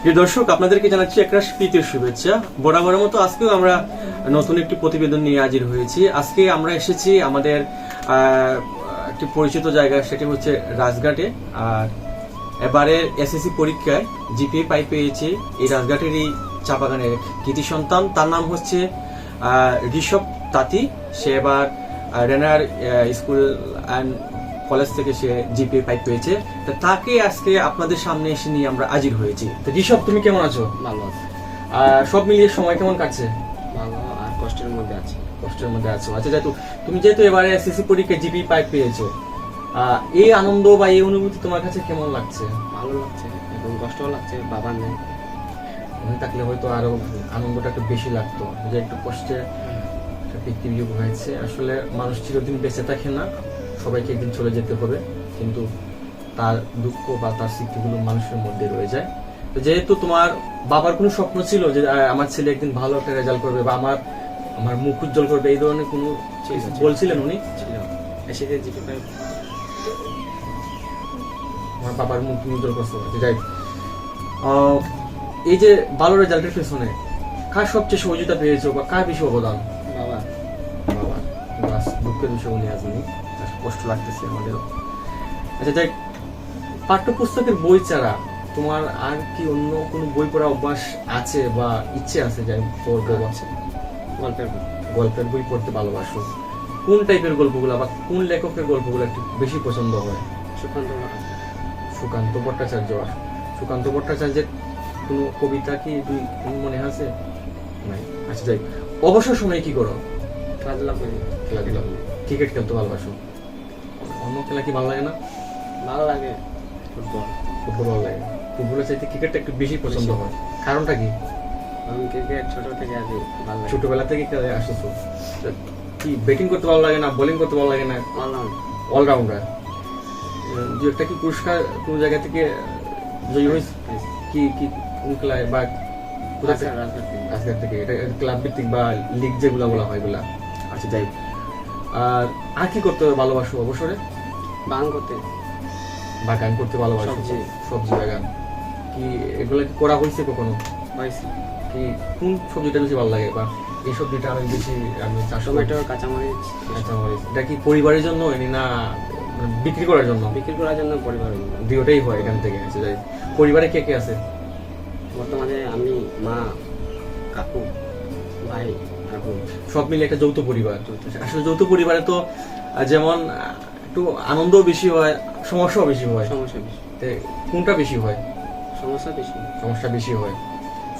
প্রিয় দর্শক, আপনাদেরকে জানাচ্ছি একটা শীতের শুভেচ্ছা। বরাবরের মতো আজকেও আমরা নতুন একটি প্রতিবেদন নিয়ে হাজির হয়েছি। আজকে আমরা এসেছি আমাদের একটি পরিচিত জায়গা, সেটি হচ্ছে রাজঘাটে। আর এবারে এসএসসি পরীক্ষায় জিপিএ পাই পেয়েছে। এই রাজঘাটেরই চাপাগানের কৃতি সন্তান। তার নাম হচ্ছে ঋষভ তাঁতি। সে এবার রেনার স্কুল অ্যান্ড কলেজ থেকে সে জিপিএ পাই পেয়েছে। তো তাকে আজকে আপনাদের সামনে এসে নিয়ে আমরা হাজির হয়েছি। তো ঋষভ তুমি কেমন আছো? ভালো আছে। আর সব মিলিয়ে সময় কেমন কাটছে? ভালো আর কষ্টের মধ্যে আছে। কষ্টের মধ্যে আছো। আচ্ছা যেহেতু তুমি যেহেতু এবারে এসএসসি পরীক্ষায় জিপি পাই পেয়েছ এই আনন্দ বা এই অনুভূতি তোমার কাছে কেমন লাগছে? ভালো লাগছে এবং কষ্টও লাগছে বাবার নেই। থাকলে হয়তো আরও আনন্দটা একটু বেশি লাগতো যে একটু কষ্টে পৃথিবীযোগ হয়েছে। আসলে মানুষ চিরদিন বেঁচে থাকে না। সবাইকে একদিন চলে যেতে হবে কিন্তু তার দুঃখ বা তার স্মৃতিগুলো মানুষের মধ্যে রয়ে যায়। তো যেহেতু তোমার বাবার কোনো স্বপ্ন ছিল যে আমার ছেলে একদিন ভালো একটা রেজাল্ট করবে বা আমার আমার মুখ উজ্জ্বল করবে এই ধরনের কোনো ছিল, ছিল। বলছিলেন উনি? যে আমার বাবার মুখ উজ্জ্বল করছ আচ্ছা, যাই এই যে ভালো রেজাল্টের পেছনে কার সবচেয়ে সহযোগিতা পেয়েছ বা কার বেশি অবদান? বাবা। বাবা দুঃখের বিষয় উনি কষ্ট লাগতেছে আমাদেরও আচ্ছা যাই পাঠ্যপুস্তকের বই ছাড়া তোমার আর কি অন্য কোনো বই পড়া অভ্যাস আছে বা ইচ্ছে আছে যাই পড়ব আছে। গল্পের বই। গল্পের বই পড়তে ভালোবাসো? কোন টাইপের গল্পগুলো বা কোন লেখকের গল্পগুলো একটু বেশি পছন্দ হয়? সুকান্ত সুকান্ত ভট্টাচার্য। সুকান্ত ভট্টাচার্যের কোনো কবিতা কি দুই মনে আছে? নাই। আচ্ছা যাই অবসর সময় কি করো? খেলাধুলা করি। খেলাধুলা। ক্রিকেট খেলতে ভালোবাসো? খেলা কি ভালো লাগে না? ভালো লাগে। ফুটবল। ফুটবল ভালো লাগে। ফুটবলের চাইতে ক্রিকেটটা একটু বেশি পছন্দ হয়। কারণটা কি? আমি ক্রিকেট ছোট থেকে আছি ভালো লাগে। ছোটবেলা থেকে খেলে আসছো তা কি ব্যাটিং করতে ভালো লাগে না বোলিং করতে ভালো লাগে না? অলরাউন্ড অলরাউন্ডার দু একটা কি পুরস্কার কোন জায়গা থেকে জয়ী হয়েছে? কি কি কোন খেলায় বা কোথা থেকে? আজকের থেকে। এটা ক্লাব ভিত্তিক বা লিগ যেগুলো বলা হয় এগুলা। আচ্ছা যাই। আর আর কি করতে হবে ভালোবাসো অবসরে? বাং করতে। বাগান করতে ভালোবাসো? সবজি। সবজি বাগান। কি এগুলো কি করা হয়েছে কখনো? হয়েছে। কি কোন সবজিটা বেশি ভালো লাগে? বা এই সবজিটা আমি বেশি আমি চাষ টমেটো কাঁচামরিচ। কাঁচামরিচ। এটা কি পরিবারের জন্য না মানে বিক্রি করার জন্য? বিক্রি করার জন্য পরিবার দুটোটাই হয় এখান থেকে আচ্ছা যাই পরিবারে কে কে আছে? বর্তমানে আমি মা কাকু ভাই বোন। সব মিলে একটা যৌথ পরিবার। আসলে যৌথ পরিবারে তো যেমন একটু আনন্দও বেশি হয় সমস্যাও বেশি হয়। সমস্যা বেশি। কোনটা বেশি হয়? সমস্যা বেশি। সমস্যা বেশি হয়।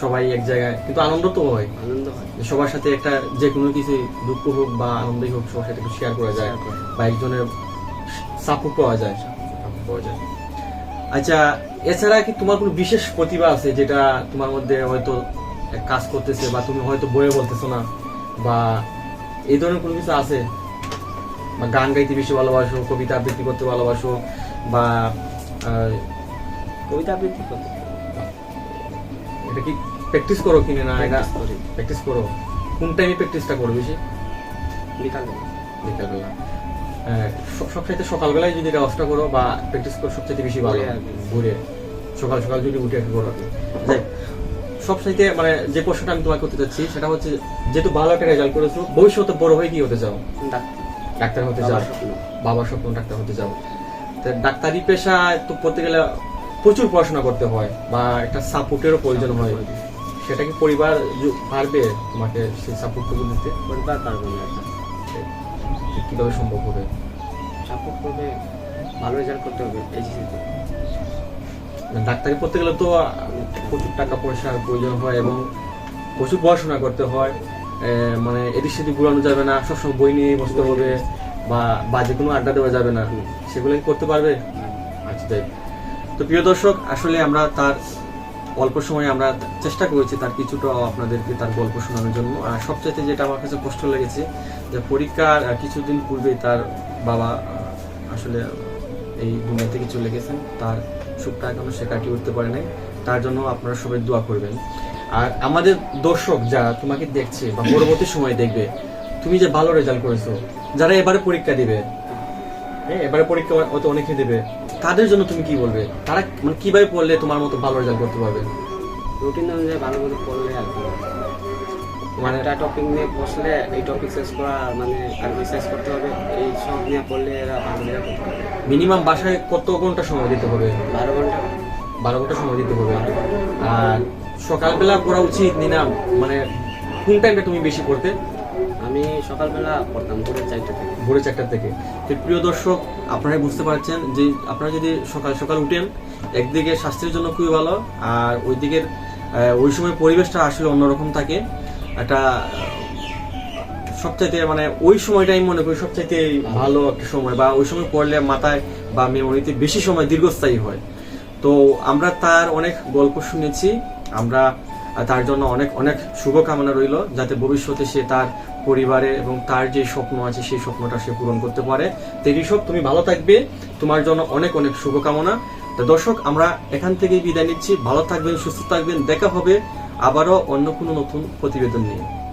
সবাই এক জায়গায় কিন্তু আনন্দ তো হয়। আনন্দ হয়। সবার সাথে একটা যে কোনো কিছু দুঃখ হোক বা আনন্দই হোক সবার সাথে একটু শেয়ার করা যায়। বা একজনের সাপোর্ট পাওয়া যায়। সাপোর্ট পাওয়া যায়। আচ্ছা এছাড়া কি তোমার কোনো বিশেষ প্রতিভা আছে যেটা তোমার মধ্যে হয়তো কাজ করতেছে বা তুমি হয়তো বইয়ে বলতেছো না? বা এই ধরনের কোনো কিছু আছে? বা গান গাইতে বেশি ভালোবাসো কবিতা আবৃত্তি করতে ভালোবাসো বা কবিতা আবৃত্তি করতে। এটা কি প্র্যাকটিস করো কিনে না? এটা প্র্যাকটিস করো। কোন টাইমে প্র্যাকটিসটা করো বেশি? বিকালে বিকালবেলা। স- সবচাইতে সকালবেলায় যদি অফটা করো বা প্র্যাকটিস করো সবচাইতে বেশি ভালো। ঘুরে সকাল সকাল যদি উঠে করো। যাই সবচাইতে মানে যে প্রশ্নটা আমি তোমাকে করতে চাচ্ছি সেটা হচ্ছে যেহেতু ভালো একটা রেজাল্ট করেছ ভবিষ্যতে বড় হয়ে কি হতে চাও? ডাক্তার ডাক্তার হতে চাও বাবার স্বপ্ন। ডাক্তার হতে চাও তো ডাক্তারি পেশায় তো পড়তে গেলে প্রচুর পড়াশোনা করতে হয় বা একটা সাপোর্টেরও প্রয়োজন হয়। সেটা কি পরিবার পারবে তোমাকে সেই সাপোর্টটুকু দিতে পরিবার পারবে না কীভাবে সম্ভব হবে? সাপোর্ট করবে ভালো রেজাল্ট করতে হবে এইচএসিতে ডাক্তারি পড়তে গেলে তো প্রচুর টাকা পয়সার প্রয়োজন হয় এবং প্রচুর পড়াশোনা করতে হয়। মানে এদিক সেদিক ঘুরানো যাবে না সবসময় বই নিয়ে বসতে হবে। বা বাজে কোনো আড্ডা দেওয়া যাবে না। সেগুলো কি করতে পারবে? আচ্ছা তাই তো প্রিয় দর্শক, আসলে আমরা তার অল্প সময়ে আমরা চেষ্টা করেছি তার কিছুটা আপনাদেরকে তার গল্প শোনানোর জন্য। আর সবচাইতে যেটা আমার কাছে কষ্ট লেগেছে, যে পরীক্ষার কিছুদিন পূর্বেই তার বাবা আসলে এই দুনিয়া থেকে চলে গেছেন। তার সুখটা এখনও সে কাটিয়ে উঠতে পারে নাই। তার জন্য আপনারা সবাই দোয়া করবেন। আর আমাদের দর্শক যারা তোমাকে দেখছে বা পরবর্তী সময় দেখবে তুমি যে ভালো রেজাল্ট করেছ যারা এবারে পরীক্ষা দিবে হ্যাঁ এবারে পরীক্ষা হয়তো অনেকে দেবে তাদের জন্য তুমি কি বলবে? তারা মানে কীভাবে পড়লে তোমার মতো ভালো রেজাল্ট করতে পারবে? রুটিন অনুযায়ী ভালো মতো পড়লে আর মানে একটা টপিক নিয়ে বসলে এই টপিক শেষ করা মানে আর রিসার্চ করতে হবে এই সব নিয়ে পড়লে এরা ভালো রেজাল্ট করতে হবে মিনিমাম বাসায় কত ঘণ্টা সময় দিতে হবে? বারো ঘণ্টা। বারো ঘণ্টা সময় দিতে হবে। আর সকালবেলা পড়া উচিত নিনা মানে কোন টাইমটা তুমি বেশি পড়তে আমি সকালবেলা পড়তাম ভোরের চারটে থেকে। ভোরে চারটার থেকে। তো প্রিয় দর্শক, আপনারাই বুঝতে পারছেন যে আপনারা যদি সকাল সকাল উঠেন, একদিকে স্বাস্থ্যের জন্য খুবই ভালো আর ওই দিকের ওই সময় পরিবেশটা আসলে অন্যরকম থাকে। একটা সবচাইতে মানে ওই সময়টাই মনে করি সবচাইতে ভালো একটা সময় বা ওই সময় পড়লে মাথায় বা মেমোরিতে বেশি সময় দীর্ঘস্থায়ী হয়। তো আমরা তার অনেক গল্প শুনেছি। আমরা তার জন্য অনেক অনেক শুভকামনা রইল যাতে ভবিষ্যতে সে তার পরিবারে এবং তার যে স্বপ্ন আছে, সেই স্বপ্নটা সে পূরণ করতে পারে। তো ঋষভ তুমি ভালো থাকবে। তোমার জন্য অনেক অনেক শুভকামনা। তো দর্শক, আমরা এখান থেকেই বিদায় নিচ্ছি। ভালো থাকবেন, সুস্থ থাকবেন। দেখা হবে আবারও অন্য কোনো নতুন প্রতিবেদন নিয়ে।